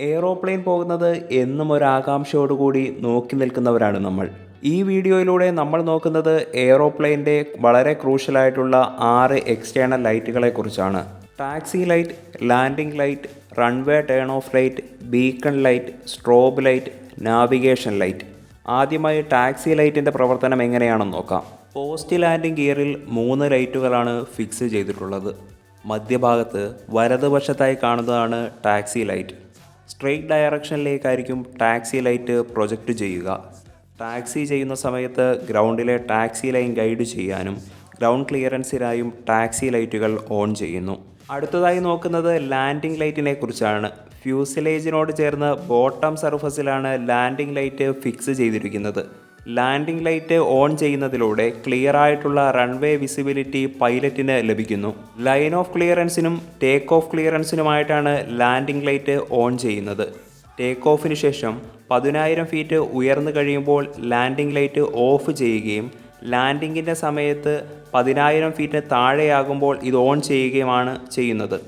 Aeroplane പോകുന്നത് എന്നും ഒരു ആകാംക്ഷയോടുകൂടി നോക്കി നിൽക്കുന്നവരാണ് നമ്മൾ. ഈ വീഡിയോയിലൂടെ നമ്മൾ നോക്കുന്നത് എയ്റോപ്ലെയിന്റെ വളരെ ക്രൂഷ്യലായിട്ടുള്ള ആറ് എക്സ്റ്റേണൽ ലൈറ്റുകളെ കുറിച്ചാണ് taxi light landing light runway turn off light beacon light strobe light navigation light. ആദ്യമായി ടാക്സി ലൈറ്റിന്റെ പ്രവർത്തനം എങ്ങനെയാണെന്ന് നോക്കാം. പോസ്റ്റ് ലാൻഡിംഗ് ഗിയറിൽ മൂന്ന് ലൈറ്റുകളാണ് ഫിക്സ് ചെയ്തിട്ടുള്ളത്. മധ്യഭാഗത്ത് വലതുവശത്തായി കാണുന്നതാണ് ടാക്സി ലൈറ്റ്. സ്ട്രെയിറ്റ് ഡയറക്ഷനിലേക്കായിരിക്കും ടാക്സി ലൈറ്റ് പ്രൊജക്റ്റ് ചെയ്യുക. ടാക്സി ചെയ്യുന്ന സമയത്ത് ഗ്രൗണ്ടിലെ ടാക്സി ലൈൻ ഗൈഡ് ചെയ്യാനും ഗ്രൗണ്ട് ക്ലിയറൻസിനായും ടാക്സി ലൈറ്റുകൾ ഓൺ ചെയ്യുന്നു. അടുത്തതായി നോക്കുന്നത് ലാൻഡിംഗ് ലൈറ്റിനെ കുറിച്ചാണ്. ഫ്യൂസിലേജിനോട് ചേർന്ന് ബോട്ടം സർഫസിലാണ് ലാൻഡിംഗ് ലൈറ്റ് ഫിക്സ് ചെയ്തിരിക്കുന്നത്. ലാൻഡിംഗ് ലൈറ്റ് ഓൺ ചെയ്യുന്നതിലൂടെ ക്ലിയർ ആയിട്ടുള്ള റൺവേ വിസിബിലിറ്റി പൈലറ്റിന് ലഭിക്കുന്നു. ലൈൻ ഓഫ് ക്ലിയറൻസിനും ടേക്ക് ഓഫ് ക്ലിയറൻസിനുമായിട്ടാണ് ലാൻഡിംഗ് ലൈറ്റ് ഓൺ ചെയ്യുന്നത്. ടേക്ക് ഓഫിന് ശേഷം പതിനായിരം ഫീറ്റ് ഉയർന്നു കഴിയുമ്പോൾ ലാൻഡിംഗ് ലൈറ്റ് ഓഫ് ചെയ്യുകയും ലാൻഡിങ്ങിന്റെ സമയത്ത് പതിനായിരം ഫീറ്റ് താഴെയാകുമ്പോൾ ഇത് ഓൺ ചെയ്യുകയുമാണ് ചെയ്യുന്നത്.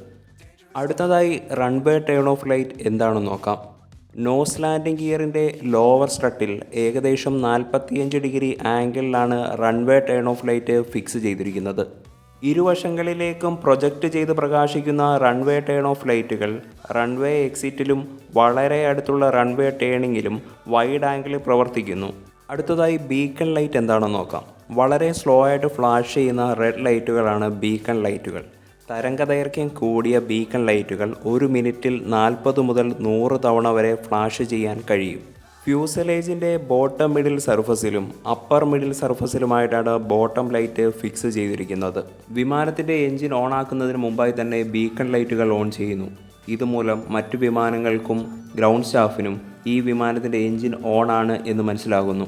അടുത്തതായി റൺവേ ടേൺ ഓഫ് ലൈറ്റ് എന്താണെന്ന് നോക്കാം. നോസ് ലാൻഡിംഗ് ഗിയറിന്റെ ലോവർ സ്ട്രട്ടിൽ ഏകദേശം നാൽപ്പത്തിയഞ്ച് degree ആംഗിളിലാണ് runway turn off light fix ചെയ്തിരിക്കുന്നത്. ഇരുവശങ്ങളിലേക്കും പ്രൊജക്റ്റ് ചെയ്ത് പ്രകാശിക്കുന്ന റൺവേ ടേൺ ഓഫ് ലൈറ്റുകൾ റൺവേ എക്സിറ്റിലും വളരെ അടുത്തുള്ള റൺവേ ടേണിങ്ങിലും വൈഡ് ആംഗിളിൽ പ്രവർത്തിക്കുന്നു. അടുത്തതായി ബീക്കൺ ലൈറ്റ് എന്താണെന്ന് നോക്കാം. വളരെ സ്ലോ ആയിട്ട് ഫ്ലാഷ് ചെയ്യുന്ന റെഡ് ലൈറ്റുകളാണ് ബീക്കൺ ലൈറ്റുകൾ. തരംഗദൈർഘ്യം കൂടിയ ബീക്കൺ ലൈറ്റുകൾ ഒരു മിനിറ്റിൽ നാൽപ്പത് മുതൽ നൂറ് തവണ വരെ ഫ്ലാഷ് ചെയ്യാൻ കഴിയും. ഫ്യൂസലേജിന്റെ ബോട്ടം മിഡിൽ സർഫസിലും അപ്പർ മിഡിൽ സർഫസിലുമായിട്ടാണ് ബോട്ടം ലൈറ്റ് ഫിക്സ് ചെയ്തിരിക്കുന്നത്. വിമാനത്തിന്റെ എഞ്ചിൻ ഓൺ ആക്കുന്നതിന് മുമ്പായി തന്നെ ബീക്കൺ ലൈറ്റുകൾ ഓൺ ചെയ്യുന്നു. ഇതുമൂലം മറ്റു വിമാനങ്ങൾക്കും ഗ്രൗണ്ട് സ്റ്റാഫിനും ഈ വിമാനത്തിന്റെ എഞ്ചിൻ ഓൺ ആണ് എന്ന് മനസ്സിലാകുന്നു.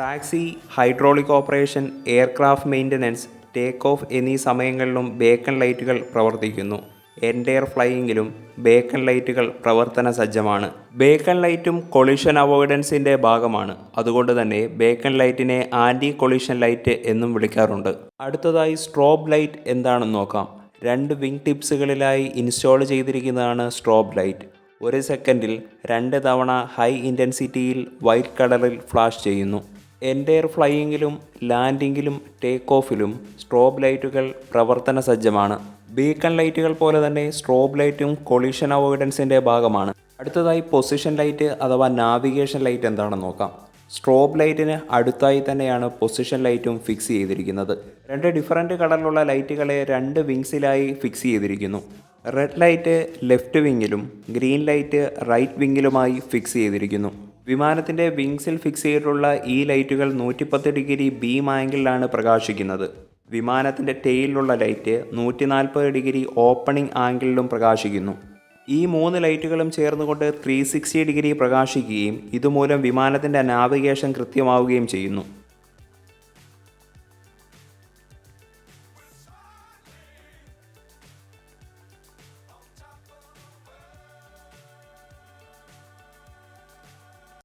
Taxi hydraulic operation aircraft maintenance take off എന്നീ സമയങ്ങളിലും ബേക്കൺ ലൈറ്റുകൾ പ്രവർത്തിക്കുന്നു. എൻഡെയർ ഫ്ലൈയിങ്ങിലും ബേക്കൺ ലൈറ്റുകൾ പ്രവർത്തന സജ്ജമാണ്. ബേക്കൺ ലൈറ്റും കൊളിഷൻ അവോയ്ഡൻസിന്റെ ഭാഗമാണ്. അതുകൊണ്ട് തന്നെ ബേക്കൺ ലൈറ്റിനെ ആന്റി കൊളിഷൻ ലൈറ്റ് എന്നും വിളിക്കാറുണ്ട്. അടുത്തതായി സ്ട്രോബ് ലൈറ്റ് എന്താണെന്ന് നോക്കാം. രണ്ട് വിങ് ടിപ്സുകളിലായി ഇൻസ്റ്റാൾ ചെയ്തിരിക്കുന്നതാണ് സ്ട്രോബ് ലൈറ്റ് ഒരു സെക്കൻഡിൽ രണ്ട് തവണ ഹൈ ഇന്റൻസിറ്റിയിൽ വൈറ്റ് കളറിൽ ഫ്ലാഷ് ചെയ്യുന്നു. എൻഡെയർ ഫ്ലൈയിങ്ങിലും ലാൻഡിങ്ങിലും ടേക്ക് ഓഫിലും സ്ട്രോബ് ലൈറ്റുകൾ പ്രവർത്തന സജ്ജമാണ്. ബീക്കൺ ലൈറ്റുകൾ പോലെ തന്നെ സ്ട്രോബ് ലൈറ്റും കൊളിഷൻ അവോയ്ഡൻസിന്റെ ഭാഗമാണ്. അടുത്തതായി പൊസിഷൻ ലൈറ്റ് അഥവാ നാവിഗേഷൻ ലൈറ്റ് എന്താണെന്ന് നോക്കാം. സ്ട്രോബ് ലൈറ്റിന് അടുത്തായി തന്നെയാണ് പൊസിഷൻ ലൈറ്റും ഫിക്സ് ചെയ്തിരിക്കുന്നത്. രണ്ട് ഡിഫറന്റ് കളറിലുള്ള ലൈറ്റുകളെ രണ്ട് വിങ്സിലായി ഫിക്സ് ചെയ്തിരിക്കുന്നു. റെഡ് ലൈറ്റ് ലെഫ്റ്റ് വിങ്ങിലും ഗ്രീൻ ലൈറ്റ് റൈറ്റ് വിങ്ങിലുമായി ഫിക്സ് ചെയ്തിരിക്കുന്നു. വിമാനത്തിന്റെ വിങ്സിൽ ഫിക്സ് ചെയ്തിട്ടുള്ള ഈ ലൈറ്റുകൾ നൂറ്റിപ്പത്ത് ഡിഗ്രി ബീം ആംഗിളിലാണ് പ്രകാശിക്കുന്നത്. വിമാനത്തിന്റെ ടെയിലുള്ള ലൈറ്റ് നൂറ്റി നാൽപ്പത് ഡിഗ്രി ഓപ്പണിംഗ് ആംഗിളിലും പ്രകാശിക്കുന്നു. ഈ മൂന്ന് ലൈറ്റുകളും ചേർന്നുകൊണ്ട് ത്രീ സിക്സ്റ്റി ഡിഗ്രി പ്രകാശിക്കുകയും ഇതുമൂലം വിമാനത്തിന്റെ നാവിഗേഷൻ കൃത്യമാവുകയും ചെയ്യുന്നു.